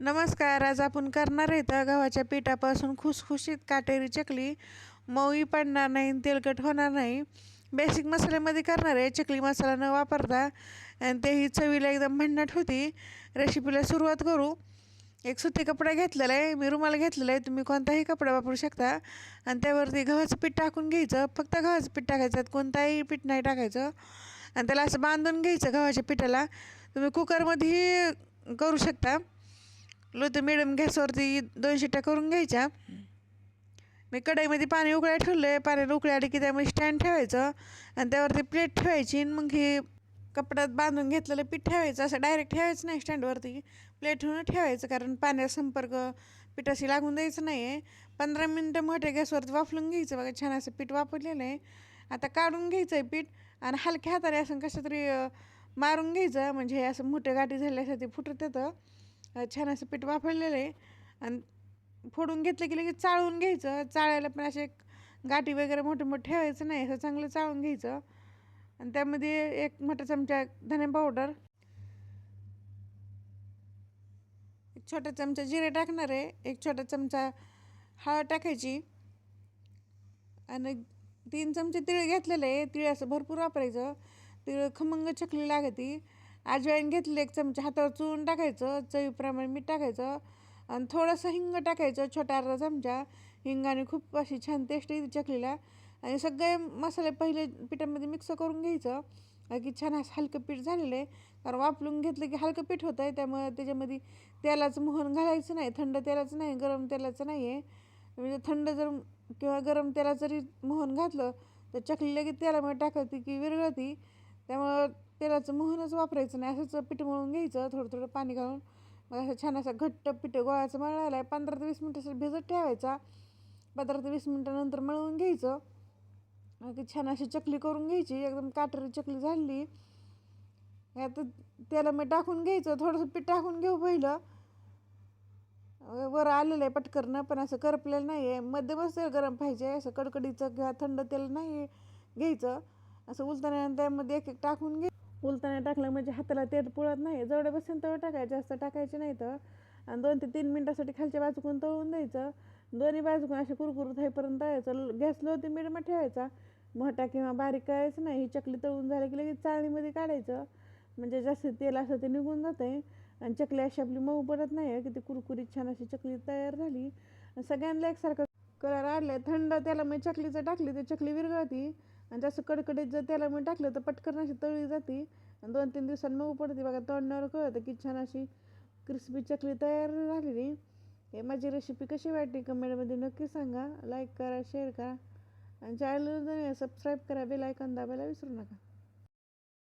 नमस्कार आज आपण करणार आहे तर गव्हाच्या पिठापासून खुसखुशीत काटेरी चकली. मऊई पडणार नाही तेलकट होणार नाही. बेसिक मसाल्यामध्ये करणार आहे. चकली मसाला न वापरता आणि तेही चवीला एकदम भन्नाट होती. रेसिपीला सुरुवात करू. एक सुती कपडा घेतलेला आहे. मी रुमाल घेतलेला आहे. तुम्ही कोणताही कपडा वापरू शकता. आणि त्यावरती गव्हाचं पीठ टाकून घ्यायचं. फक्त गव्हाचं पीठ टाकायचं. कोणताही पीठ नाही टाकायचं. आणि त्याला असं बांधून घ्यायचं गव्हाच्या पिठाला. तुम्ही कुकरमध्येही करू शकता. लो तर मिडियम गॅसवरती दोन शिट्ट्या करून घ्यायच्या. मी कढईमध्ये पाणी उकळायला ठेवलं आहे पाण्यात उकळी आली की त्यामध्ये स्टँड ठेवायचं. आणि त्यावरती प्लेट ठेवायची आणि मग हे कपड्यात बांधून घेतलेलं पीठ ठेवायचं. असं डायरेक्ट ठेवायचं नाही स्टँडवरती प्लेट ठेवून ठेवायचं कारण पाण्याचा संपर्क पिठाशी लागून द्यायचं नाही आहे पंधरा मिनटं मोठ्या गॅसवरती वाफलून घ्यायचं. बघा छान असं पीठ वापरलेलं आहे. आता काढून घ्यायचं आहे पीठ आणि हलक्या हाताने असं कसं तरी मारून घ्यायचं. म्हणजे हे असं मोठं गाठी झाल्यासाठी फुटत येतं छान असं पीठ वापरलेलं आहे. आणि फोडून घेतलं की लगेच चाळून घ्यायचं. चाळायला पण असे गाठी वगैरे मोठे मोठे ठेवायचं नाही. असं चांगलं चाळून घ्यायचं. आणि त्यामध्ये एक मोठा चमचा धने पावडर. एक छोटा चमचा जिरे टाकणार आहे. एक छोटा चमचा हळद टाकायची. आणि तीन चमचे तिळ घेतलेले आहे. तिळ असं भरपूर वापरायचं. तिळ खमंग चकली लागते. अजवाईन घेतले एक चमचा हातावर चुळून टाकायचं चवीप्रमाणे मीठ टाकायचं आणि थोडंसं हिंग टाकायचं छोटा अर्धा चमचा. हिंगाने खूप अशी छान टेस्ट येते चकलीला. आणि सगळे मसाले पहिले पिठामध्ये मिक्स करून घ्यायचं. की छान असं हलकं पीठ झालेलं आहे. कारण वापरून घेतलं की हलकं पीठ होतं आहे त्यामुळे त्याच्यामध्ये तेलाचं मोहन घालायचं नाही. थंड तेलाचं नाही गरम तेलाचं नाही आहे. म्हणजे थंड जर किंवा गरम तेलात जरी मोहन घातलं तर चकली लगेच तेलामध्ये टाकायची की विरगळती त्यामुळं तेलाचं मोहनच वापरायचं नाही. असंच पीठ मळून घ्यायचं थोडं थोडं पाणी घालून. मग असं छान असं घट्ट पीठ गोळाचं मळायला आहे पंधरा ते वीस मिनटं भिजत ठेवायचा. पंधरा ते वीस मिनटानंतर मळून घ्यायचं. छान अशी चकली करून घ्यायची. एकदम काटेरी चकली झाली. यात त्याला मी टाकून घ्यायचं. थोडंसं पीठ टाकून घेऊ पहिलं. वर आलेलं आहे पटकरणं पण असं करपलेलं नाही आहे मध्यमच तेल गरम पाहिजे. असं कडकडीचं किंवा थंड तेल नाही घ्यायचं. असं उलताना त्यामध्ये एक एक टाकून घे. उलताना टाकलं म्हणजे हाताला तेल पुळत नाही. जेवढं बसेल तेवढं टाकायचं. जास्त टाकायचे नाही तर. आणि दोन ते तीन मिनटासाठी खालच्या बाजूकून तळून द्यायचं. दोन्ही बाजूकून असे कुरकुरीत होईपर्यंत तळायचं. गॅस लो ते मिडियम ठेवायचा. मोठा किंवा बारीक करायचं नाही. ही चकली तळून झाली की लगेच चाळणीमध्ये काढायचं. म्हणजे जास्त तेल असं ते निघून जातं. आहे आणि चकली अशी आपली मऊ पडत नाही की ती कुरकुरीत छान अशी चकली तयार झाली. सगळ्यांना एकसारखं कलर आले. थंड त्याला मग चकलीचं टाकली तर चकली विरघळती. आणि जास्त कडकडीत जर त्याला मी टाकलं तर पटकन अशी तळी जाते. आणि दोन तीन दिवसांनी मग पडते. बघा तोंडावर कळतं की छान अशी क्रिस्पी चकली तयार झालेली. हे माझी रेसिपी कशी वाटली कमेंटमध्ये नक्की सांगा. लाईक करा शेअर करा. आणि चॅनल सबस्क्राईब करा. बेल आयकॉन दाबायला विसरू नका.